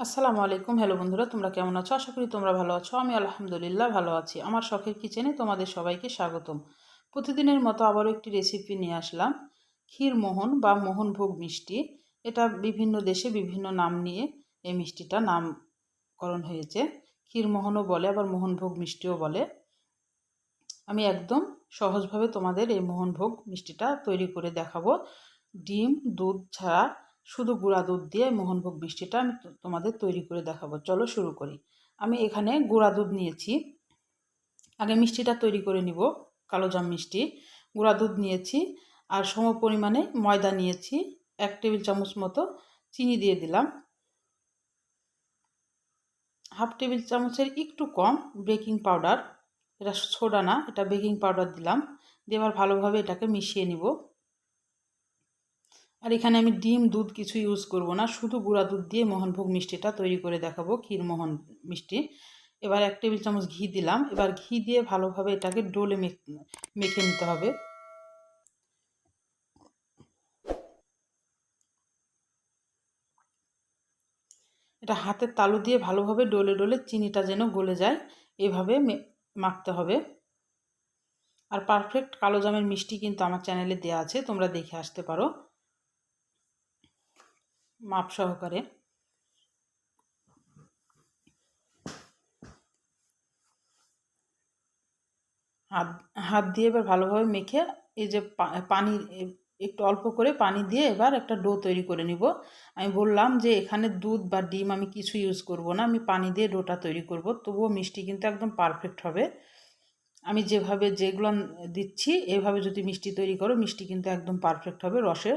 আসসালামু আলাইকুম। হ্যালো বন্ধুরা, তোমরা কেমন আছো? আশা করি তোমরা ভালো আছো। আমি আলহামদুলিল্লাহ ভালো আছি। আমার শখের কিচেনে তোমাদের সবাইকে স্বাগতম। প্রতিদিনের মতো আবারও একটি রেসিপি নিয়ে আসলাম। ক্ষীরমোহন বা মোহনভোগ মিষ্টি। এটা বিভিন্ন দেশে বিভিন্ন নাম নিয়ে এই মিষ্টিটা নামকরণ হয়েছে। ক্ষীরমোহনও বলে, আবার মোহনভোগ মিষ্টিও বলে। আমি একদম সহজভাবে তোমাদের এই মোহনভোগ মিষ্টিটা তৈরি করে দেখাবো। ডিম, দুধ ছাড়া শুধু গুঁড়া দুধ দিয়ে মোহনভোগ মিষ্টিটা আমি তোমাদের তৈরি করে দেখাবো। চলো শুরু করি। আমি এখানে গুঁড়া দুধ নিয়েছি। আগে মিষ্টিটা তৈরি করে নিব কালোজাম মিষ্টি। গুঁড়া দুধ নিয়েছি আর সম পরিমাণে ময়দা নিয়েছি, এক টেবিল চামচ মতো চিনি দিয়ে দিলাম। হাফ টেবিল চামচের একটু কম বেকিং পাউডার। এটা সোডা না, এটা বেকিং পাউডার দিলাম। দিয়ে এবার ভালোভাবে এটাকে মিশিয়ে নিব। আর এখানে আমি ডিম, দুধ কিছু ইউজ করব না, শুধু গুঁড়া দুধ দিয়ে মোহনভোগ মিষ্টিটা তৈরি করে দেখাবো, ক্ষীরমোহন মিষ্টি। এবার এক টেবিল চামচ ঘি দিলাম, এবার ঘি দিয়ে ভালোভাবে এটাকে ডোলে মেখে নিতে হবে। এটা হাতের তালু দিয়ে ভালোভাবে ডোলে ডোলে চিনিটা যেন গলে যায়, এভাবে মাখতে হবে। আর পারফেক্ট কালো জামের মিষ্টি কিন্তু আমার চ্যানেলে দেওয়া আছে, তোমরা দেখে আসতে পারো। মাপ সহকারে। হাত হাত দিয়ে এবার ভালোভাবে মেখে এই যে পানি একটু অল্প করে পানি দিয়ে এবার একটা ডো তৈরি করে নিব। আমি বললাম যে এখানে দুধ বা ডিম আমি কিছু ইউজ করব না, আমি পানি দিয়ে ডোটা তৈরি করব, তবুও মিষ্টি কিন্তু একদম পারফেক্ট হবে। আমি যেভাবে যেগুলো দিচ্ছি, এভাবে যদি মিষ্টি তৈরি করো, মিষ্টি কিন্তু একদম পারফেক্ট হবে রসে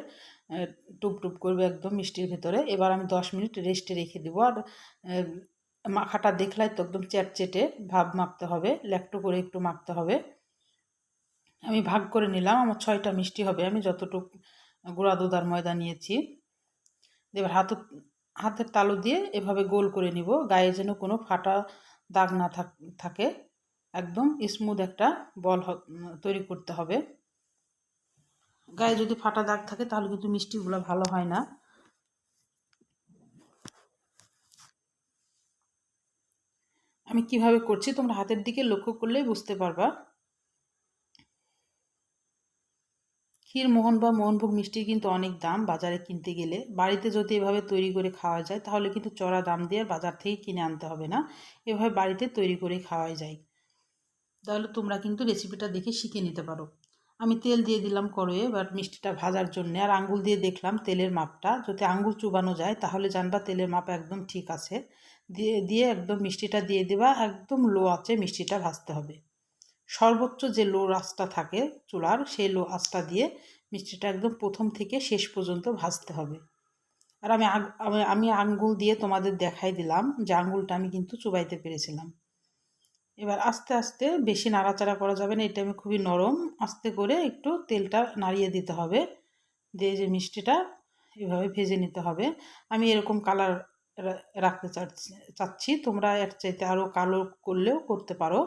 টুপ টুপ করবে একদম মিষ্টির ভেতরে। এবার আমি দশ মিনিট রেস্টে রেখে দেবো। আর মাখাটা দেখলাই তো একদম চ্যাটচেটে ভাব মাখতে হবে, ল্যাকটো করে একটু মাখতে হবে। আমি ভাগ করে নিলাম, আমার ছয়টা মিষ্টি হবে। আমি যতটুক গুঁড়া দুধ আর ময়দা নিয়েছি। এবার হাত, হাতের তালু দিয়ে এভাবে গোল করে নিব। গায়ে যেন কোনো ফাটা দাগ না থাকে একদম স্মুথ একটা বল তৈরি করতে হবে। গায়ে যদি ফাটা দাগ থাকে, তাহলে কিন্তু মিষ্টিগুলো ভালো হয় না। আমি কীভাবে করছি, তোমরা হাতের দিকে লক্ষ্য করলেই বুঝতে পারবা। ক্ষীর মোহন বা মোহনভোগ মিষ্টির কিন্তু অনেক দাম বাজারে কিনতে গেলে। বাড়িতে যদি এভাবে তৈরি করে খাওয়া যায়, তাহলে কিন্তু চড়া দাম দিয়ে বাজার থেকে কিনে আনতে হবে না। এভাবে বাড়িতে তৈরি করে খাওয়াই যায়। তাহলে তোমরা কিন্তু রেসিপিটা দেখে শিখে নিতে পারো। আমি তেল দিয়ে দিলাম কড়য়ে এবার মিষ্টিটা ভাজার জন্য। আর আঙ্গুল দিয়ে দেখলাম তেলের মাপটা। যদি আঙ্গুল চুবানো যায়, তাহলে জানবা তেলের মাপ একদম ঠিক আছে। দিয়ে দিয়ে একদম মিষ্টিটা দিয়ে দেবা, একদম লো আছে মিষ্টিটা ভাজতে হবে। সর্বোচ্চ যে লো আঁচটা থাকে চুলার, সেই লো আঁচটা দিয়ে মিষ্টিটা একদম প্রথম থেকে শেষ পর্যন্ত ভাজতে হবে। আর আমি আমি আঙ্গুল দিয়ে তোমাদের দেখাই দিলাম যে আঙ্গুলটা আমি কিন্তু চুবাইতে পেরেছিলাম। এবার আস্তে আস্তে বেশি নাড়াচাড়া করা যাবে না, এটা আমি খুবই নরম। আস্তে করে একটু তেলটা নাড়িয়ে দিতে হবে। দিয়ে যে মিষ্টিটা এভাবে ভেজে নিতে হবে। আমি এরকম কালার রাখতে চাচ্ছি। তোমরা এর চাইতে আরও কালো করলেও করতে পারো।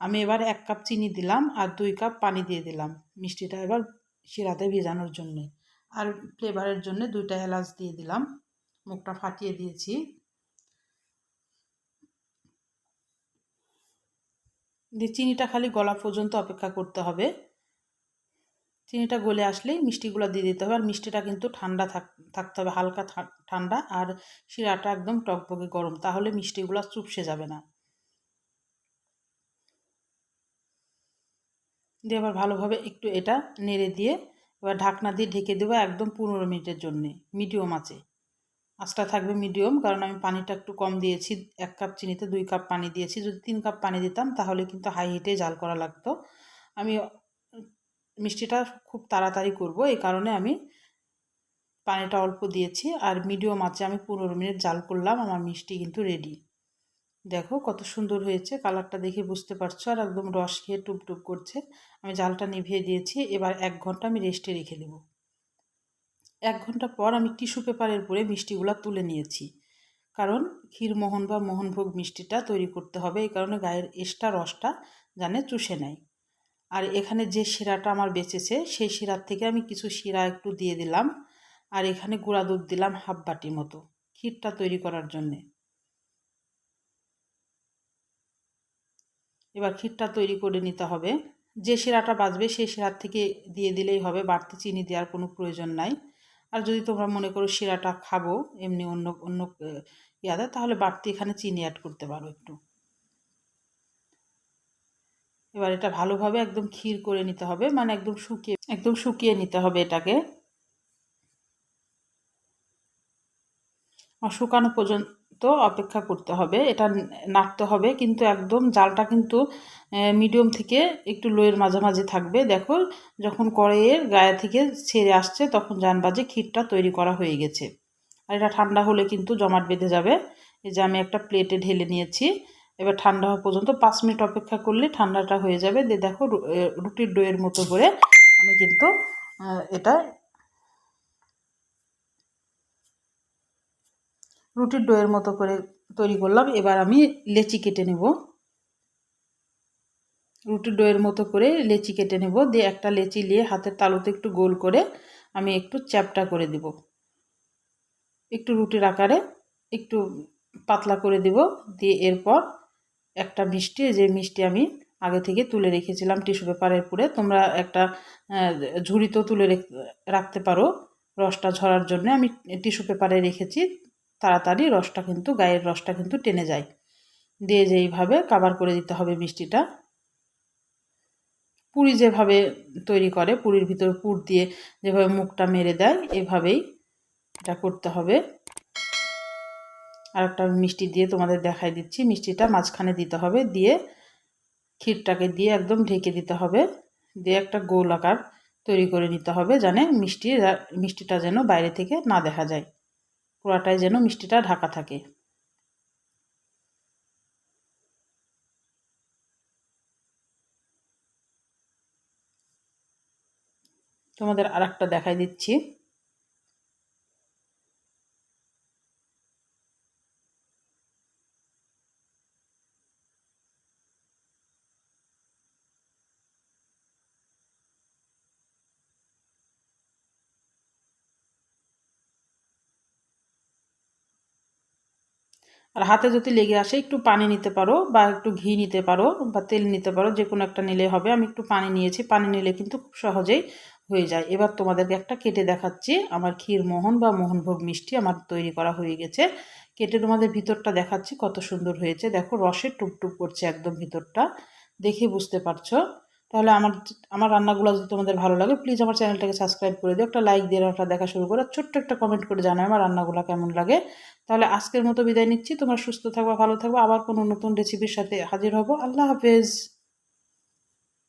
আমি এবার এক কাপ চিনি দিলাম আর দুই কাপ পানি দিয়ে দিলাম। মিষ্টিটা এবার শিরাতে ভেজানোর জন্যে। আর ফ্লেভারের জন্য দুইটা এলাচ দিয়ে দিলাম। মুখটা ফাটিয়ে দিয়েছি। দিয়ে চিনিটা খালি গলা পর্যন্ত অপেক্ষা করতে হবে। চিনিটা গলে আসলেই মিষ্টিগুলো দিয়ে দিতে হবে। আর মিষ্টিটা কিন্তু ঠান্ডা থাকতে হবে, হালকা ঠান্ডা। আর শিরাটা একদম টকবকে গরম, তাহলে মিষ্টিগুলো চুপসে যাবে না। দিয়ে আবার ভালোভাবে একটু এটা নেড়ে দিয়ে এবার ঢাকনা দিয়ে ঢেকে দেবো একদম পনেরো মিনিটের জন্যে, মিডিয়াম আছে আঁচটা থাকবে মিডিয়াম, কারণ আমি পানিটা একটু কম দিয়েছি। এক কাপ চিনিতে দুই কাপ পানি দিয়েছি। যদি তিন কাপ পানি দিতাম, তাহলে কিন্তু হাই হিটে জাল করা লাগতো। আমি মিষ্টিটা খুব তাড়াতাড়ি করব, এই কারণে আমি পানিটা অল্প দিয়েছি। আর মিডিয়াম আছে আমি পনেরো মিনিট জাল করলাম, আমার মিষ্টি কিন্তু রেডি দেখো কত সুন্দর হয়েছে কালারটা দেখে বুঝতে পারছ। আর একদম রস খেয়ে টুপটুপ করছে। আমি জালটা নিভিয়ে দিয়েছি, এবার এক ঘণ্টা আমি রেস্টে রেখে দেবো। এক ঘণ্টা পর আমি টিস্যু পেপারের উপরে মিষ্টিগুলো তুলে নিয়েছি। কারণ ক্ষীরমোহন বা মোহনভোগ মিষ্টিটা তৈরি করতে হবে, এই কারণে গায়ের এক্সট্রা রসটা জানে চুষে নেয়। আর এখানে যে শিরাটা আমার বেঁচেছে, সেই শিরার থেকে আমি কিছু শিরা একটু দিয়ে দিলাম। আর এখানে গুঁড়া দুধ দিলাম হাফ বাটি মতো ক্ষীরটা তৈরি করার জন্যে। এবার ক্ষীরটা তৈরি করে নিতে হবে। যে শিরাটা বাজবে সেই শিরার থেকে দিয়ে দিলেই হবে, বাড়তি চিনি দেওয়ার কোনো প্রয়োজন নাই। আর যদি তোমরা মনে করো শিরাটা খাব এমনি অন্য অন্য ইয়াদে তাহলে বাড়তি এখানে চিনি অ্যাড করতে পারো একটু। এবার এটা ভালোভাবে একদম ক্ষীর করে নিতে হবে মানে একদম শুকিয়ে একদম শুকিয়ে নিতে হবে এটাকে। শুকানো পর্যন্ত অপেক্ষা করতে হবে। এটা নাড়তে হবে কিন্তু একদম জালটা কিন্তু মিডিয়াম থেকে একটু লোয়ের মাঝামাঝি থাকবে। দেখো, যখন কড়াইয়ের গায়ে থেকে ছেড়ে আসছে তখন জানবা যে ক্ষীরটা তৈরি করা হয়ে গেছে। আর এটা ঠান্ডা হলে কিন্তু জমাট বেঁধে যাবে। এই যে আমি একটা প্লেটে ঢেলে নিয়েছি। এবার ঠান্ডা হওয়া পর্যন্ত পাঁচ মিনিট অপেক্ষা করলে ঠান্ডাটা হয়ে যাবে। দিয়ে দেখো রুটির ডোয়ের মতো করে আমি কিন্তু এটা রুটির ডোয়ের মতো করে তৈরি করলাম। এবার আমি লেচি কেটে নেব। রুটির ডোয়ের মতো করে লেচি কেটে নেব। দিয়ে একটা লেচি নিয়ে হাতের তালুতে একটু গোল করে আমি একটু চ্যাপটা করে দিব। একটু রুটির আকারে একটু পাতলা করে দিব। দিয়ে এরপর একটা মিষ্টি, যে মিষ্টি আমি আগে থেকে তুলে রেখেছিলাম টিস্যু পেপারের পুরে, তোমরা একটা ঝুড়িতেও তুলে রাখতে পারো। রসটা ঝরার জন্য আমি টিস্যু পেপারে রেখেছি। তাড়াতাড়ি রসটা কিন্তু, গায়ের রসটা কিন্তু টেনে যায়। দিয়ে যেইভাবে কাবার করে দিতে হবে মিষ্টিটা। পুরি যেভাবে তৈরি করে, পুরীর ভিতরে পুর দিয়ে যেভাবে মুখটা মেরে দেয়, এভাবেই এটা করতে হবে। আর একটা মিষ্টি দিয়ে তোমাদের দেখাই দিচ্ছি। মিষ্টিটা মাঝখানে দিতে হবে। দিয়ে ক্ষীরটাকে দিয়ে একদম ঢেকে দিতে হবে। দিয়ে একটা গোল আকার তৈরি করে নিতে হবে, জানে মিষ্টি মিষ্টিটা যেন বাইরে থেকে না দেখা যায়। পুরাটাই যেন মিষ্টিটা ঢাকা থাকে। তোমাদের আর একটা দেখাই দিচ্ছি। আর হাতে যদি লেগে আসে, একটু পানি নিতে পারো বা একটু ঘি নিতে পারো বা তেল নিতে পারো যে কোনো একটা নিলে হবে। আমি একটু পানি নিয়েছি, পানি নিলে কিন্তু খুব সহজেই হয়ে যায়। এবার তোমাদেরকে একটা কেটে দেখাচ্ছি। আমার ক্ষীর মোহন বা মোহনভোগ মিষ্টি আমার তৈরি করা হয়ে গেছে। কেটে তোমাদের ভিতরটা দেখাচ্ছি কত সুন্দর হয়েছে। দেখো রসে টুপটুপ করছে একদম ভিতরটা। দেখে বুঝতে পারছ? তাহলে আমার আমার রান্নাগুলো যদি তোমাদের ভালো লাগে প্লিজ আমার চ্যানেলটাকে সাবস্ক্রাইব করে দিও। একটা লাইক দিয়ে রান্নাটা দেখা শুরু করো ছোট্ট একটা কমেন্ট করে জানাও আমার রান্নাগুলো কেমন লাগে। তাহলে আজকের মতো বিদায় নিচ্ছি। তোমরা সুস্থ থাকবা, ভালো থাকবা। আবার কোনো নতুন রেসিপির সাথে হাজির হব। আল্লাহ হাফেজ।